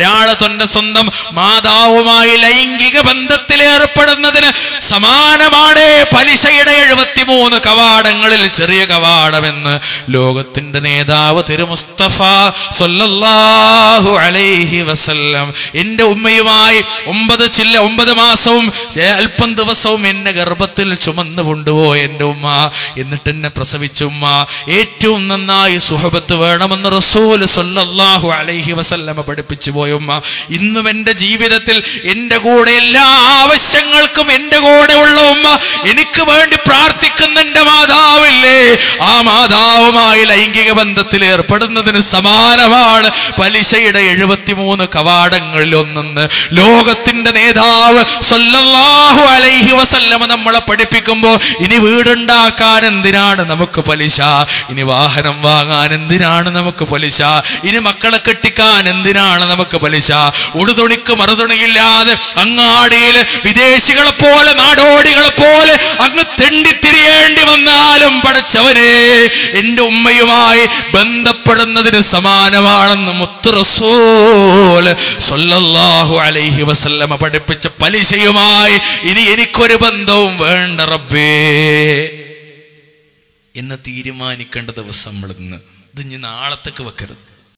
ഒരാൾ തന്റെ സ്വന്തം മാതാവുമായി ലൈംഗിക ബന്ധത്തിൽ ഏർപ്പെടുന്നതിന് സമാനമാണ്. പലിശയുടെ എഴുപത്തിമൂന്ന് കവാടങ്ങളിൽ ചെറിയ കവാടമെന്ന് ലോകത്തിന്റെ നേതാവ് തിരുമുസ്തഫ സല്ലല്ലാഹു അലൈഹി വസല്ലം എന്റെ ഉമ്മയുമായി ഒമ്പത് ചില്ല ഒമ്പത് മാസവും അല്പം ദിവസവും എന്നെ ഗർഭത്തിൽ ചുമന്നു കൊണ്ടുപോയി എന്റെ ഉമ്മ. എന്നിട്ട് എന്നെ പ്രസവിച്ച ഉമ്മ. ഏറ്റവും നന്നായി സുഹബത്ത് വേണമെന്ന് റസൂൽ സൊല്ലാഹു അലൈഹി വസല്ലമ പഠിപ്പിച്ചു പോയ ഉമ്മ ഇന്നും എന്റെ ജീവിതത്തിൽ എന്റെ കൂടെ എല്ലാ ആവശ്യങ്ങൾക്കും എന്റെ കൂടെ ഉള്ള ഉമ്മ എനിക്ക് വേണ്ടി പ്രാർത്ഥിക്കുന്ന എന്റെ മാതാവില്ലേ? ആ മാതാവുമായി ലൈംഗിക ബന്ധത്തിൽ ഏർപ്പെടുന്നതിന് സമാനമാണ് പലിശയുടെ എഴുപത്തിമൂന്ന് കവാടങ്ങളിൽ ഒന്നെന്ന്. ലോകത്തിന്റെ നേതാവ് സല്ലല്ലാഹു അലൈഹി വസല്ലമ നമ്മളെ പഠിപ്പിക്കുമ്പോൾ ഇനി വീടുണ്ടാക്കാൻ എന്തിനാണ് നമുക്ക് പലിശ? ഇനി വാഹനം വാങ്ങാൻ എന്തിനാണ് നമുക്ക് പലിശ? ഇനി മക്കളെ കെട്ടിക്കാൻ എന്തിനാണ് നമുക്ക് പലിശ ഉടുതുണിക്ക് മറുതുണിയില്ലാതെ അങ്ങാടിയിൽ വിദേശികളെ പോലെ നാടോടികളെ പോലെ അങ്ങ് തെണ്ടിത്തിരിയേണ്ടി വന്നാലും പടച്ചവനെ എന്റെ ഉമ്മയുമായി ബന്ധപ്പെടുന്നതിന് സമാനമാണെന്ന് മുത്ത് റസൂൽ സ്വല്ലല്ലാഹു അലൈഹി വസല്ലമ പഠിപ്പിച്ച പലിശയുമായി ഇനി എനിക്കൊരു ബന്ധവും വേണ്ട റബ്ബേ. എന്ന് തീരുമാനിക്കേണ്ട ദിവസം നമ്മൾ ഇന്ന് ഇത് ഇനി നാളത്തേക്ക് വെക്കരുത്.